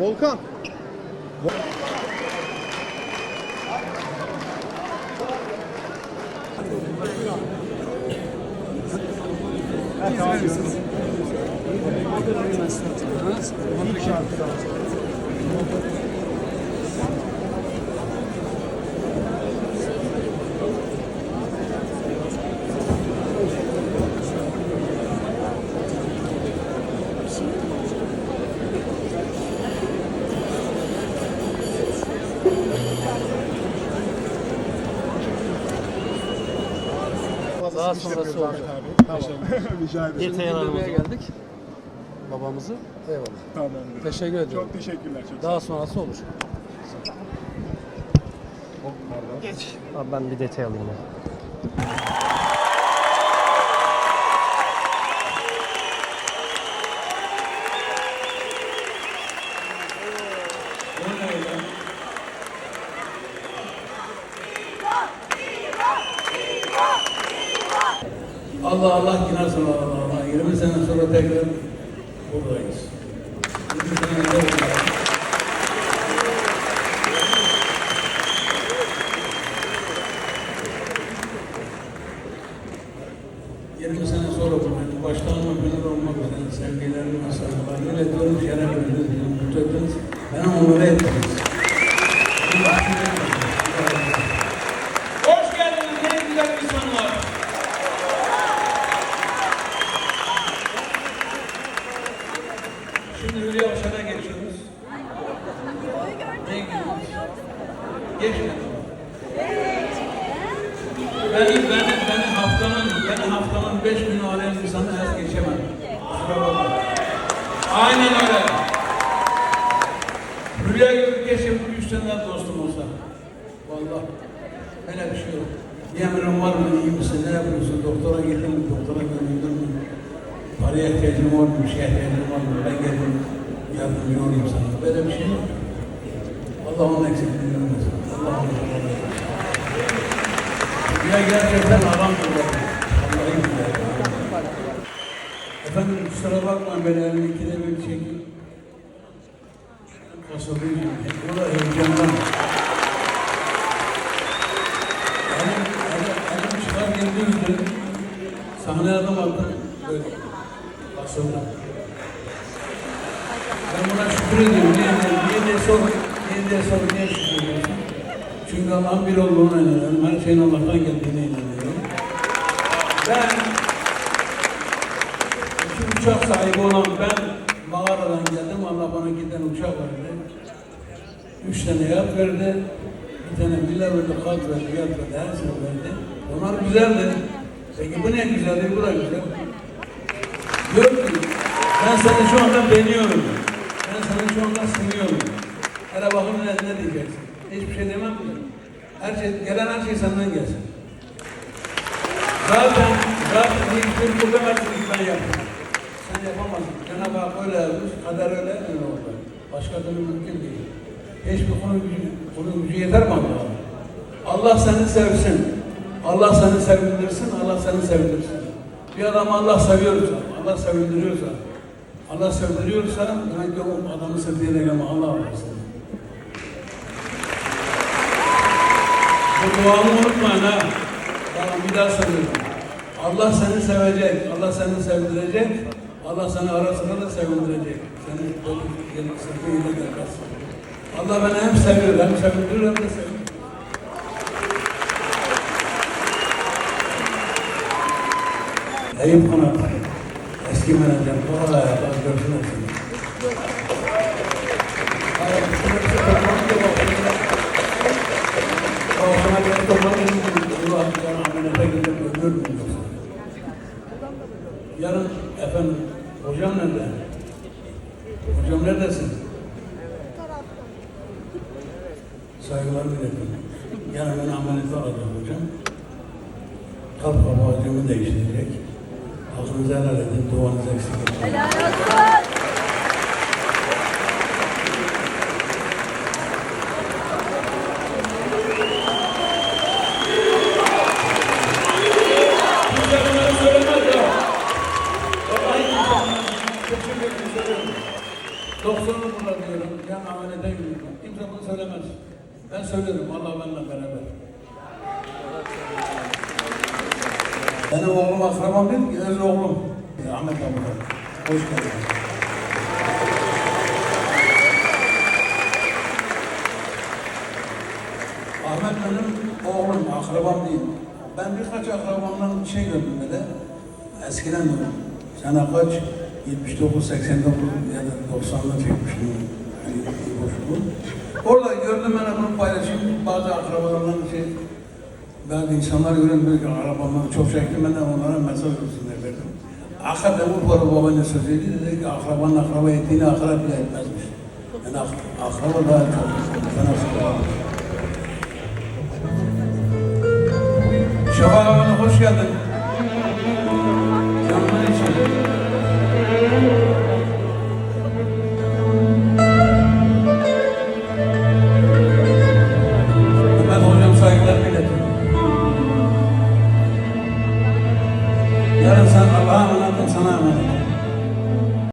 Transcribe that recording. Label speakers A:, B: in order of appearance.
A: Volkan.
B: Daha
A: iş
B: sonrası
A: yapıyoruz
B: olacak.
A: Ahmet abi. Tamam. Rica ederim.
B: Detay aramaya geldik. Babamızı. Eyvallah.
A: Tamamdır.
B: Teşekkür ediyorum.
A: Çok teşekkürler. Çok
B: Daha sonrası olur.
A: Geç.
C: Abi ben bir detay alayım ya.
D: Allah Allah yine sonra Allah Allah. 20 sene sonra tekrar buradayız. 20 sene önce buradayız. Yirmi sene sonra buradayız. Başta olmak olmak üzere sevgilerimi, saygılarımı iletiyorum. Şeref verdiniz, mutlu ettiniz. Beni onur ettiniz. Hoş geldiniz en güzel insanlar. Şimdi Hülya Avşar'a geçiyoruz. Ne gidiyoruz? Geçin. Beni, beni, beni haftanın, beni haftanın beş günü arayan insanı her geçemem. Kusura bakma. Aynen öyle. Hülya bu üç seneden dostum olsa. Vallahi. Öyle bir şey yok. Bir emrin var mı, iyi misin, ne yapıyorsun, doktora gittin mi, doktora gönüldün mü? Paraya bir şeye ihtiyacın var mı, ben geldim, yardımcı olayım sana. Böyle bir şey yok. Allah onun eksikliğini vermesin. Allah onun eksikliğini vermesin. Ya gerçekten adam billahi. Efendim kusura bakmayın ben elini ikide bir. Kasabıyım. O da heyecandan. Elim, elim, elim çıkar gündüzdü. Sahneye adım attım. Böyle. Kasabı. Ben buna şükür ediyorum. Niye, niye diye sor. Niye diye sor. Niye şükür ediyorsun? Çünkü Allah'ın bir olduğuna inanıyorum. Her şeyin Allah'tan geldiğine inanıyorum. Ben iki uçak sahibi olan ben mağaradan geldim. Allah bana tane uçak verdi. Üç tane yat verdi. Bir tane villa verdi, kat verdi, yat verdi, her şey verdi. Onlar güzeldi. Peki bu ne güzeldi, bu da güzel. Ben seni şu anda beğeniyorum. Ben seni şu anda seviyorum. Hele bakın ne, diyeceksin? Hiçbir şey demem mi? Her şey, gelen her şey senden gelsin. Zaten, zaten hiçbir bu kadar ben yaptım. Sen yapamazsın. Cenab-ı Hak öyle yazmış, kader öyle öyle oldu. Başka türlü mümkün değil. Hiçbir konu gücü, konu gücü yeter mi Allah'a? Allah seni sevsin. Allah seni sevindirsin, Allah seni sevindirsin. Bir adam Allah seviyorsa, Allah sevindiriyorsa, Allah sevdiriyorsa demek ki o adamı sevdiğine Allah var. Bu duamı unutmayın ha. Tamam bir daha söylüyorum. Allah seni sevecek, Allah seni sevdirecek, Allah seni arasında da sevindirecek. Seni gelip sırtıyla gelmezsin. Allah beni hem seviyor, hem sevindiriyor, hem de seviyor. Eyüp Kanat, eski menajer, hayat, az görsün seni. Yarın efendim hocam nerede? Hocam neredesin? Saygılarımı iletin. Yarın ben ameliyata alacağım hocam. Kalp kabağcımı değiştirecek. Helal edin, duanızı eksik etmeyin.
E: Helal olsun.
D: Doktorunu burada diyorum. Can ameliyata gidiyorum. Kimse bunu söylemez. Ben söylerim. Allah benimle beraber. Benim oğlum akrabam değil ki, öz oğlum. Ahmet abi. Hoş geldin. Ahmet benim oğlum, akrabam değil. Ben birkaç akrabamdan şey gördüm böyle. Eskiden de sene kaç? 79, 89 ya da 90'da çekmiştim. Yani. Orada gördüm ben bunu paylaşayım. Bazı akrabalarımdan şey, დადი სამარგრან მე არაბამა ჩოშეკმენა ონარა მასალოსინე ბერდო ახადა უფორობოვანი სოზიდი და ახრავან ახრავა ეთინა ახრავა ეთნას და ახრავა და თანასკვა Şaban hoş geldin.